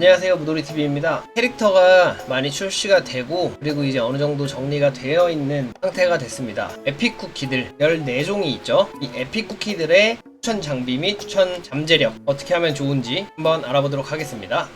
안녕하세요 무도리TV입니다. 캐릭터가 많이 출시가 되고 그리고 이제 어느 정도 정리가 되어 있는 상태가 됐습니다. 에픽 쿠키들 14종이 있죠? 이 에픽 쿠키들의 추천 장비 및 추천 잠재력 어떻게 하면 좋은지 한번 알아보도록 하겠습니다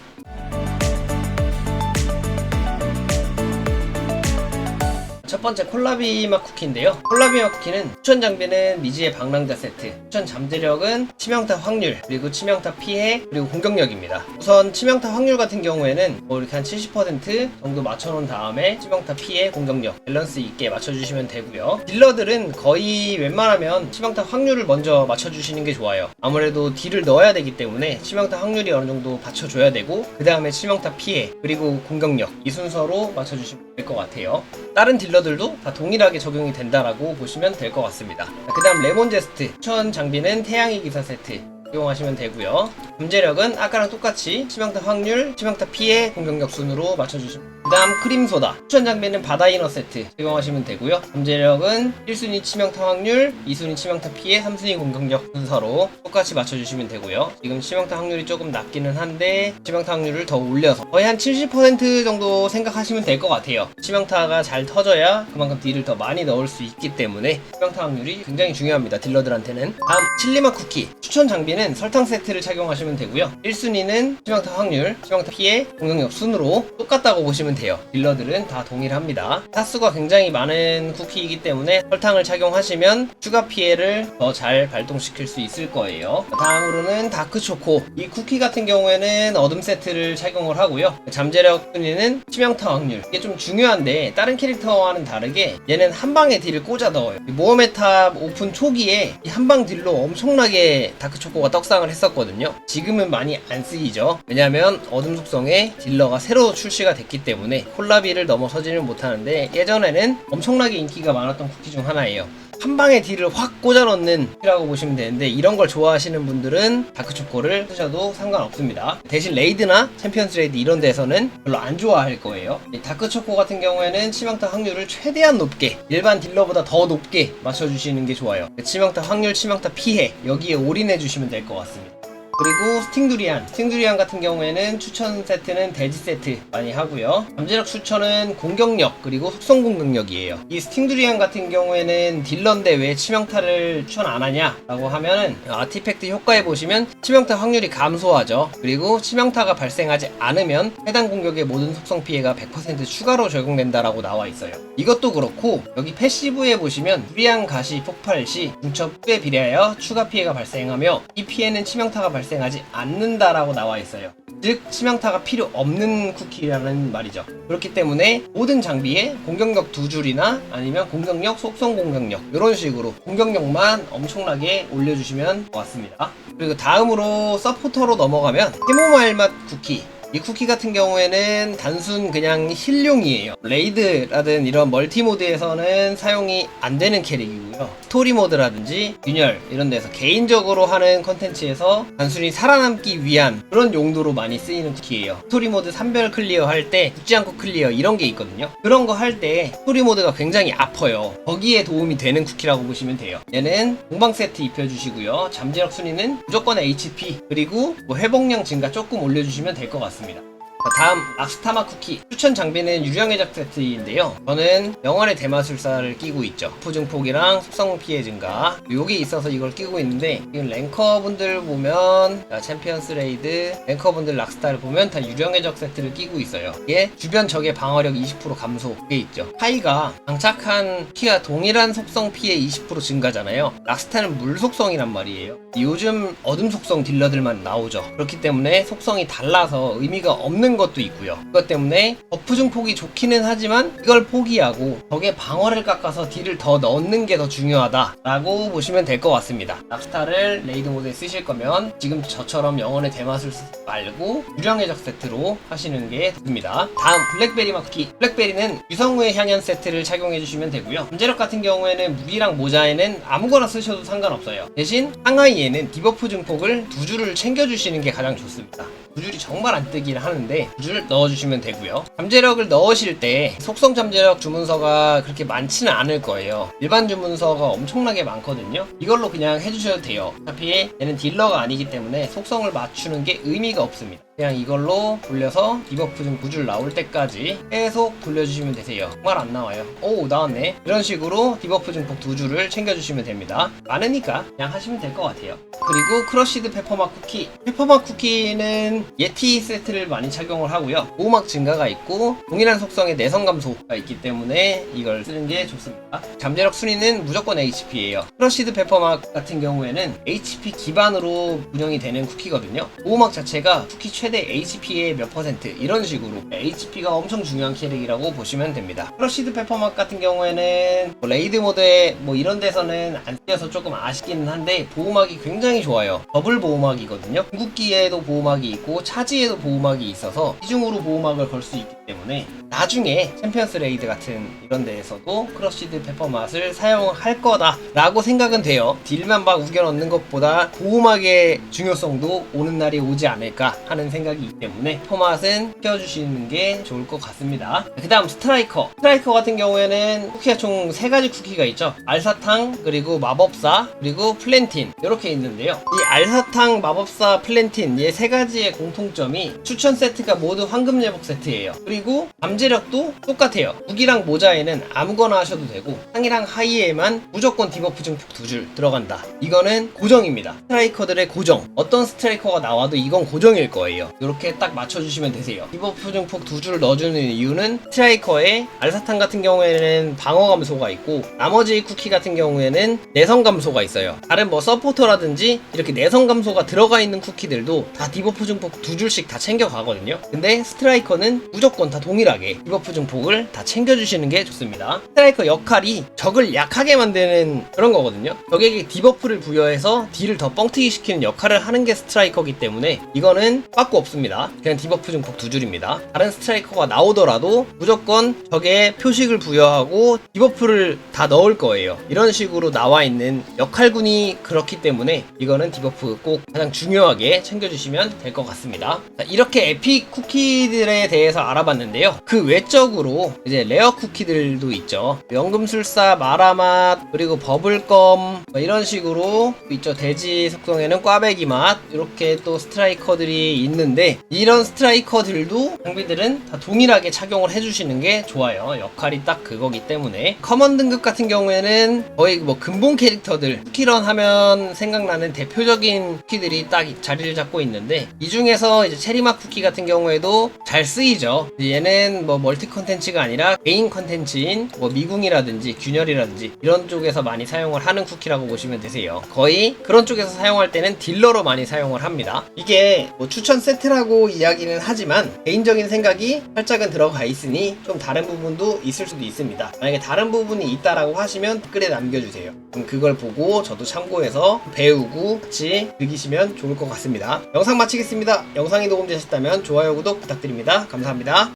첫 번째 콜라비맛 쿠키인데요. 콜라비맛 쿠키는 추천 장비는 미지의 방랑자 세트, 추천 잠재력은 치명타 확률, 그리고 치명타 피해, 그리고 공격력입니다. 우선 치명타 확률 같은 경우에는 뭐 이렇게 한 70% 정도 맞춰놓은 다음에 치명타 피해, 공격력 밸런스 있게 맞춰주시면 되고요. 딜러들은 거의 웬만하면 치명타 확률을 먼저 맞춰주시는 게 좋아요. 아무래도 딜을 넣어야 되기 때문에 치명타 확률이 어느 정도 받쳐줘야 되고 그 다음에 치명타 피해, 그리고 공격력 이 순서로 맞춰주시면 될 것 같아요. 다른 딜러 들도 다 동일하게 적용이 된다라고 보시면 될 것 같습니다. 그 다음 레몬 제스트 추천 장비는 태양의 기사 세트 이용하시면 되고요. 잠재력은 아까랑 똑같이 치명타 확률, 치명타 피해, 공격력 순으로 맞춰주시면 그 다음 크림소다 추천 장비는 바다 이너 세트 적용하시면 되고요. 잠재력은 1순위 치명타 확률, 2순위 치명타 피해, 3순위 공격력 순서로 똑같이 맞춰주시면 되고요. 지금 치명타 확률이 조금 낮기는 한데 치명타 확률을 더 올려서 거의 한 70% 정도 생각하시면 될 것 같아요. 치명타가 잘 터져야 그만큼 딜을 더 많이 넣을 수 있기 때문에 치명타 확률이 굉장히 중요합니다. 딜러들한테는 다음 칠리맛 쿠키 추천 장비는 설탕 세트를 착용하시면 되고요. 1순위는 치명타 확률, 치명타 피해, 공격력 순으로 똑같다고 보시면 돼요. 딜러들은 다 동일합니다. 타수가 굉장히 많은 쿠키이기 때문에 설탕을 착용하시면 추가 피해를 더 잘 발동시킬 수 있을 거예요. 다음으로는 다크초코. 이 쿠키 같은 경우에는 어둠 세트를 착용을 하고요. 잠재력 순위는 치명타 확률. 이게 좀 중요한데 다른 캐릭터와는 다르게 얘는 한 방에 딜을 꽂아 넣어요. 이 모험의 탑 오픈 초기에 이 한 방 딜로 엄청나게 다크초코가 떡상을 했었거든요. 지금은 많이 안 쓰이죠. 왜냐면 어둠 속성의 딜러가 새로 출시가 됐기 때문에 콜라비를 넘어서지는 못하는데 예전에는 엄청나게 인기가 많았던 쿠키 중 하나예요. 한 방에 딜을 확 꽂아 넣는 쿠키라고 보시면 되는데 이런 걸 좋아하시는 분들은 다크초코를 쓰셔도 상관없습니다. 대신 레이드나 챔피언스 레이드 이런 데서는 별로 안 좋아할 거예요. 이 다크초코 같은 경우에는 치명타 확률을 최대한 높게 일반 딜러보다 더 높게 맞춰주시는 게 좋아요. 치명타 확률, 치명타 피해 여기에 올인해 주시면 될 것 같습니다. 그리고 스팅두리안. 스팅두리안 같은 경우에는 추천 세트는 돼지 세트 많이 하고요. 잠재력 추천은 공격력 그리고 속성 공격력이에요. 이 스팅두리안 같은 경우에는 딜러인데 왜 치명타를 추천 안 하냐 라고 하면은 아티팩트 효과에 보시면 치명타 확률이 감소하죠. 그리고 치명타가 발생하지 않으면 해당 공격의 모든 속성 피해가 100% 추가로 적용된다라고 나와 있어요. 이것도 그렇고 여기 패시브에 보시면 두리안 가시 폭발 시 중첩에 비례하여 추가 피해가 발생하며 이 피해는 치명타가 발생 하지 않는다라고 나와 있어요. 즉 치명타가 필요 없는 쿠키라는 말이죠. 그렇기 때문에 모든 장비에 공격력 두 줄이나 아니면 공격력, 속성 공격력 이런 식으로 공격력만 엄청나게 올려주시면 좋았습니다. 그리고 다음으로 서포터로 넘어가면 캐모마일 맛 쿠키 이 쿠키 같은 경우에는 단순 그냥 힐용이에요. 레이드라든 이런 멀티 모드에서는 사용이 안 되는 캐릭이고요. 스토리 모드라든지 균열 이런 데서 개인적으로 하는 컨텐츠에서 단순히 살아남기 위한 그런 용도로 많이 쓰이는 쿠키예요. 스토리 모드 3별 클리어 할 때 죽지 않고 클리어 이런 게 있거든요. 그런 거 할 때 스토리 모드가 굉장히 아파요. 거기에 도움이 되는 쿠키라고 보시면 돼요. 얘는 공방 세트 입혀주시고요. 잠재력 순위는 무조건 HP 그리고 뭐 회복량 증가 조금 올려주시면 될 것 같습니다. 자, 다 음 락스타마 쿠키. 추천 장비는 유령의 작 세트인데요. 저는 영원의 대마술사를 끼고 있죠. 푸증폭이랑 속성 피해 증가. 여기 있어서 이걸 끼고 있는데 지금 랭커분들 보면 자, 챔피언스 레이드 랭커분들 락스타를 보면 다 유령의 적 세트를 끼고 있어요. 이게 주변 적의 방어력 20% 감소. 돼 있죠. 하이가 장착한 키와 동일한 속성 피해 20% 증가잖아요. 락스타는 물 속성이란 말이에요. 요즘 어둠 속성 딜러들만 나오죠. 그렇기 때문에 속성이 달라서 의미가 없는 것도 있고요. 그것 때문에 버프 증폭이 좋기는 하지만 이걸 포기하고 적의 방어를 깎아서 딜을 더 넣는 게 더 중요하다라고 보시면 될 것 같습니다. 락스타를 레이드 모드에 쓰실 거면 지금 저처럼 대맛을 쓰지 말고 유령의 적 세트로 하시는 게 좋습니다. 다음 블랙베리 마키 블랙베리는 유성우의 향연 세트를 착용해 주시면 되고요. 잠재력 같은 경우에는 무기랑 모자에는 아무거나 쓰셔도 상관없어요. 대신 상하이에는 디버프 증폭을 두 줄을 챙겨주시는 게 가장 좋습니다. 두 줄이 정말 안 뜨긴 하는데 두줄 넣어주시면 되고요. 잠재력을 넣으실 때 속성 잠재력 주문서가 그렇게 많지는 않을 거예요. 일반 주문서가 엄청나게 많거든요. 이걸로 그냥 해주셔도 돼요. 어차피 얘는 딜러가 아니기 때문에 속성을 맞추는 게 의미가 없습니다. 그냥 이걸로 돌려서 디버프 중 9줄 나올 때까지 계속 돌려주시면 되세요. 정말 안 나와요. 오 나왔네. 이런 식으로 디버프 증폭 두 줄을 챙겨주시면 됩니다. 많으니까 그냥 하시면 될 것 같아요. 그리고 크러쉬드 페퍼맛 쿠키. 페퍼맛 쿠키는 예티 세트를 많이 착용을 하고요. 보호막 증가가 있고 동일한 속성의 내성 감소가 있기 때문에 이걸 쓰는 게 좋습니다. 잠재력 순위는 무조건 HP예요. 크러쉬드 페퍼맛 같은 경우에는 HP 기반으로 운영이 되는 쿠키거든요. 보호막 자체가 쿠키 최대 HP의 몇 퍼센트 이런 식으로 HP가 엄청 중요한 캐릭이라고 보시면 됩니다. 크러쉬드 페퍼맛 같은 경우에는 뭐 레이드 모드에 뭐 이런 데서는 안 쓰여서 조금 아쉽기는 한데 보호막이 굉장히 좋아요. 더블 보호막이거든요. 궁극기에도 보호막이 있고 차지에도 보호막이 있어서 이중으로 보호막을 걸 수 있기 때문에 나중에 챔피언스 레이드 같은 이런 데에서도 크러쉬드 페퍼 맛을 사용할 거다 라고 생각은 돼요. 딜만 막 우겨 넣는 것보다 보호막의 중요성도 오는 날이 오지 않을까 하는 생각이 있기 때문에 페퍼 맛은 껴주시는 게 좋을 것 같습니다. 그 다음 스트라이커. 스트라이커 같은 경우에는 쿠키가 총세 가지 쿠키가 있죠. 알사탕 그리고 마법사 그리고 플랜틴 이렇게 있는데요. 이 알사탕 마법사 플랜틴 이세 가지의 공통점이 추천 세트가 모두 황금 예복 세트예요. 그리고 잠재력도 똑같아요. 무기랑 모자에는 아무거나 하셔도 되고 상이랑 하이에만 무조건 디버프 증폭 두 줄 들어간다. 이거는 고정입니다. 스트라이커들의 고정. 어떤 스트라이커가 나와도 이건 고정일 거예요. 이렇게 딱 맞춰주시면 되세요. 디버프 증폭 두 줄을 넣어주는 이유는 스트라이커의 알사탕 같은 경우에는 방어 감소가 있고 나머지 쿠키 같은 경우에는 내성 감소가 있어요. 다른 뭐 서포터라든지 이렇게 내성 감소가 들어가 있는 쿠키들도 다 디버프 증폭 두 줄씩 다 챙겨 가거든요. 근데 스트라이커는 무조건 다 동일하게 디버프 증폭을 다 챙겨주시는 게 좋습니다. 스트라이커 역할이 적을 약하게 만드는 그런 거거든요. 적에게 디버프를 부여해서 딜을 더 뻥튀기 시키는 역할을 하는 게 스트라이커기 때문에 이거는 빠꾸 없습니다. 그냥 디버프 증폭 두 줄입니다. 다른 스트라이커가 나오더라도 무조건 적에 표식을 부여하고 디버프를 다 넣을 거예요. 이런 식으로 나와 있는 역할군이 그렇기 때문에 이거는 디버프 꼭 가장 중요하게 챙겨주시면 될 것 같습니다. 자, 이렇게 에픽 쿠키들에 대해서 알아봤는데 요. 그 외적으로 이제 레어 쿠키들도 있죠. 연금술사, 마라맛, 그리고 버블껌 뭐 이런 식으로 있죠. 돼지 속성에는 꽈배기 맛 이렇게 또 스트라이커들이 있는데 이런 스트라이커들도 장비들은 다 동일하게 착용을 해주시는 게 좋아요. 역할이 딱 그거기 때문에 커먼 등급 같은 경우에는 거의 뭐 근본 캐릭터들 쿠키런 하면 생각나는 대표적인 쿠키들이 딱 자리를 잡고 있는데 이 중에서 이제 체리맛 쿠키 같은 경우에도 잘 쓰이죠. 얘는 뭐 멀티 컨텐츠가 아니라 개인 컨텐츠인 뭐 미궁이라든지 균열이라든지 이런 쪽에서 많이 사용을 하는 쿠키라고 보시면 되세요. 거의 그런 쪽에서 사용할 때는 딜러로 많이 사용을 합니다. 이게 뭐 추천 세트라고 이야기는 하지만 개인적인 생각이 살짝은 들어가 있으니 좀 다른 부분도 있을 수도 있습니다. 만약에 다른 부분이 있다라고 하시면 댓글에 남겨주세요. 그럼 그걸 보고 저도 참고해서 배우고 같이 즐기시면 좋을 것 같습니다. 영상 마치겠습니다. 영상이 도움되셨다면 좋아요, 구독 부탁드립니다. 감사합니다.